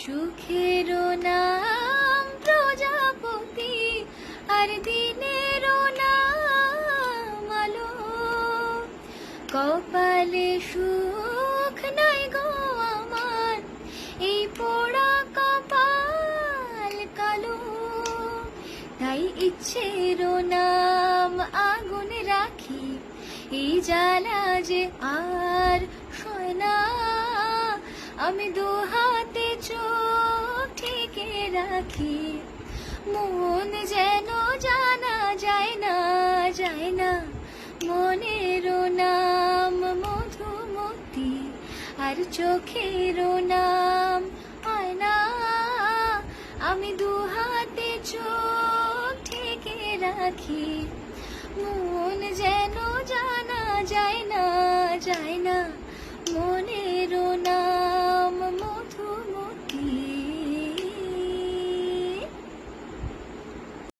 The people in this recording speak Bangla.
সুখের নাম প্রজাপতি আর দিনের নাম আলো। কপালে সুখ নাই গো আমার, এই পোড়া কপাল কালো। তাই ইচ্ছের নাম আগুন রাখি, এই জ্বালা যে আর সয় না। আমি দু হাতে চোখ ঠেকে রাখি। মন যেন জানা যায় না যায় না। মনের নাম মধুমতি, আর চোখের নাম আয়না। আমি দু হাতে চোখ ঠেকে রাখি। মন যেন জানা যায় না।